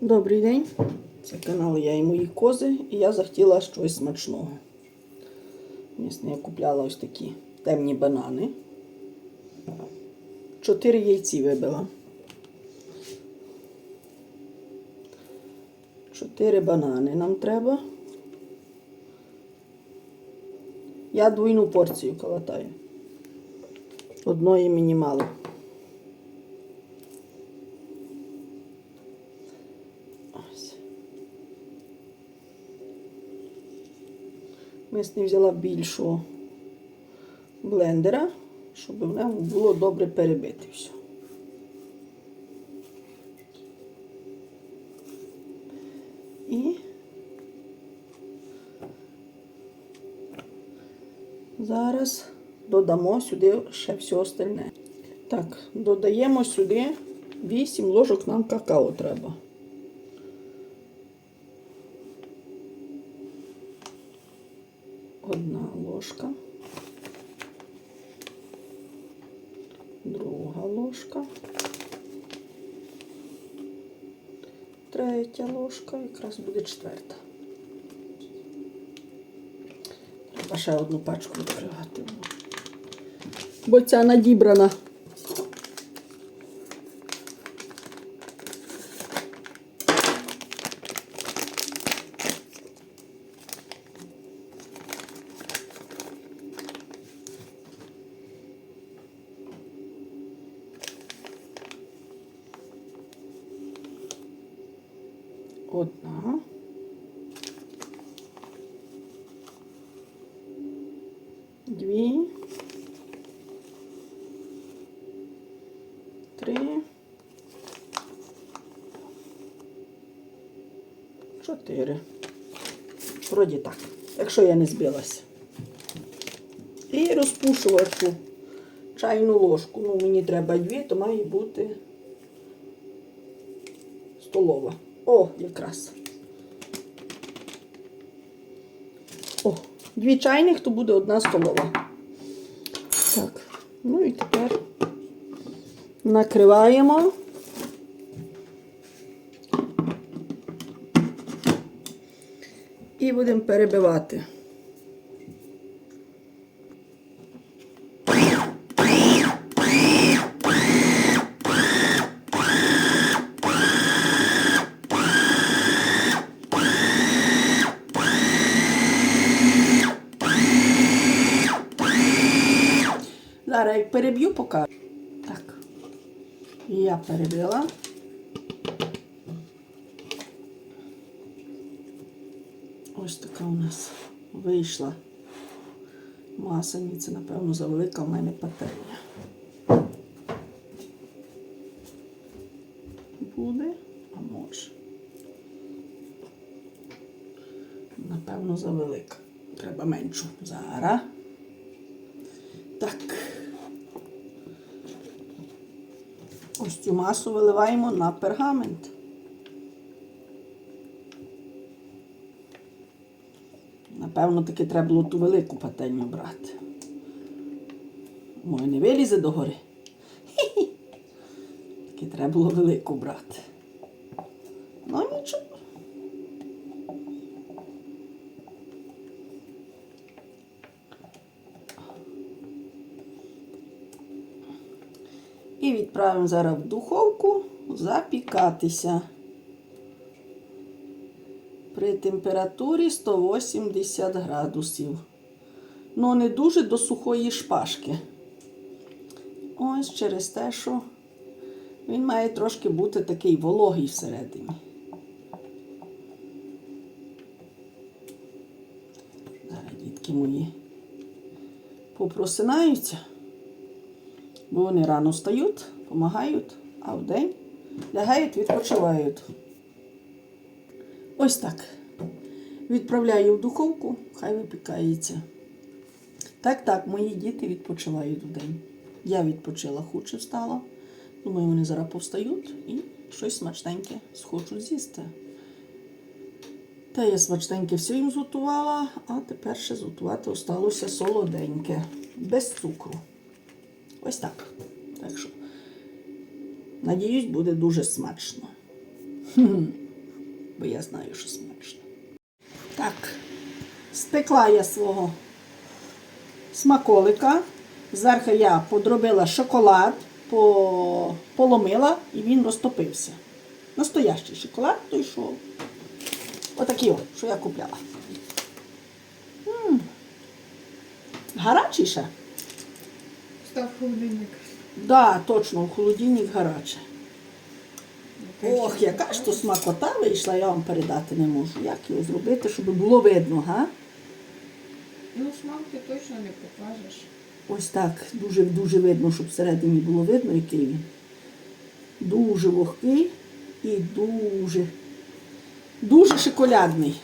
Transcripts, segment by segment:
Добрий день. Це канал Я і мої кози, і я захотіла щось смачного. Місне я купляла ось такі темні банани. Чотири яйці вибила. Чотири банани нам треба. Я двойну порцію калатаю. Одної мені мало. Ось. Мисний взяла більшого блендера, щоб в ньому було добре перебити все. І зараз додамо сюди ще все остальне. Так, додаємо сюди 8 ложок нам какао треба. Одна ложка. Друга ложка. Третя ложка, якраз буде четверта. Треба ще одну пачку відкривати. Бо ця надібрана. Одна. Дві. Три. Чотири. Вроді так. Якщо я не збилася. І розпушувачу чайну ложку. Ну, мені треба дві, то має бути столова. О, якраз. О, дві чайних, то буде одна столова. Так, ну і тепер накриваємо. І будемо перебивати. Зараз як переб'ю, покажу. Так. Я перебила. Ось така у нас вийшла масані. Це, напевно, завелика в мене пательня. Буде, а може. Напевно, завелика. Треба меншу. Зараз. Так. Цю масу виливаємо на пергамент. Напевно, таки треба було ту велику пательню брати. Моє не вилізе догори. Таки треба було велику брати. Ну нічого. І відправимо зараз в духовку запікатися при температурі 180 градусів. Ну, не дуже до сухої шпажки. Ось через те, що він має трошки бути такий вологий всередині. Зараз дітки мої попросинаються вони рано встають, допомагають, а вдень лягають, відпочивають. Ось так. Відправляю в духовку, хай випікається. Так, так, мої діти відпочивають вдень. Я відпочила, худше встала. Думаю, вони зараз повстають і щось смачненьке схочуть з'їсти. Та я смачненьке все їм зготувала, а тепер ще зготувати осталося солоденьке, без цукру. Ось так. Так що, надіюсь, буде дуже смачно. Хм. бо я знаю, що смачно. Так, спекла я свого смаколика. Зверху я подробила шоколад, поломила і він розтопився. Настоящий шоколад, той що. Отакий, от, що я купляла. Гарячий ще? Став холодильник. Да, точно, у холодильник гаряче. Ох, яка ж то смакота вийшла, я вам передати не можу. Як його зробити, щоб було видно, га? Ну, смак ти точно не покажеш. Ось так, дуже-дуже видно, щоб всередині було видно, який він. Дуже вогкий і дуже, дуже шоколадний.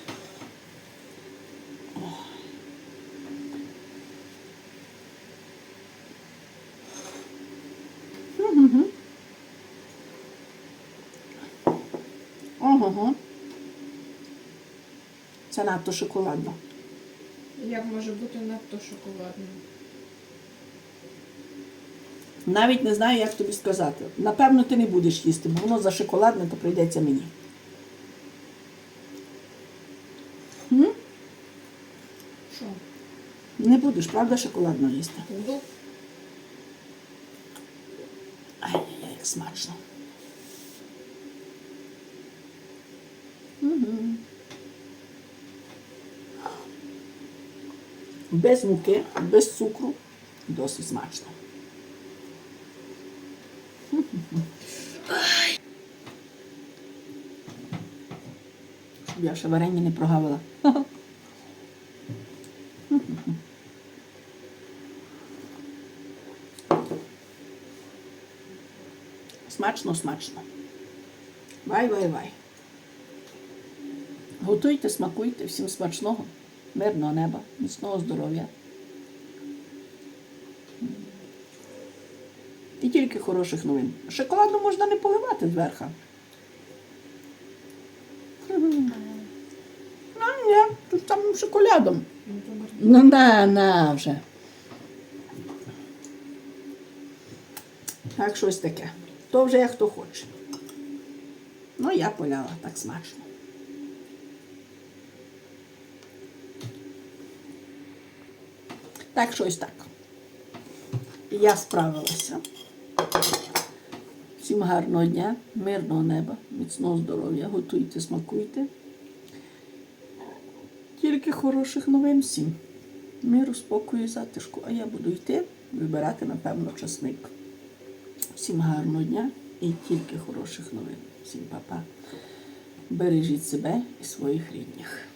Це надто шоколадно. Як може бути надто шоколадним? Навіть не знаю, як тобі сказати. Напевно, ти не будеш їсти, бо воно за шоколадне, то прийдеться мені. Що? Не будеш, правда, шоколадно їсти? Буду? Ай, як смачно. Без муки, без цукру. Досить смачно. Щоб я ще варення не прогавила. Смачно, смачно. Вай, вай, вай. Готуйте, смакуйте, всім смачного, мирного неба, міцного здоров'я. І тільки хороших новин. Шоколаду можна не поливати зверху. Ну, ні, тут там шоколадом. Ну на, на вже. Так, щось таке. То вже як хто хоче. Ну, я поляла так смачно. Так, щось так. Я справилася. Всім гарного дня, мирного неба, міцного здоров'я. Готуйте, смакуйте. Тільки хороших новин всім. Миру, спокою, затишку. А я буду йти вибирати, напевно, часник. Всім гарного дня і тільки хороших новин. Всім па-па. Бережіть себе і своїх рідних.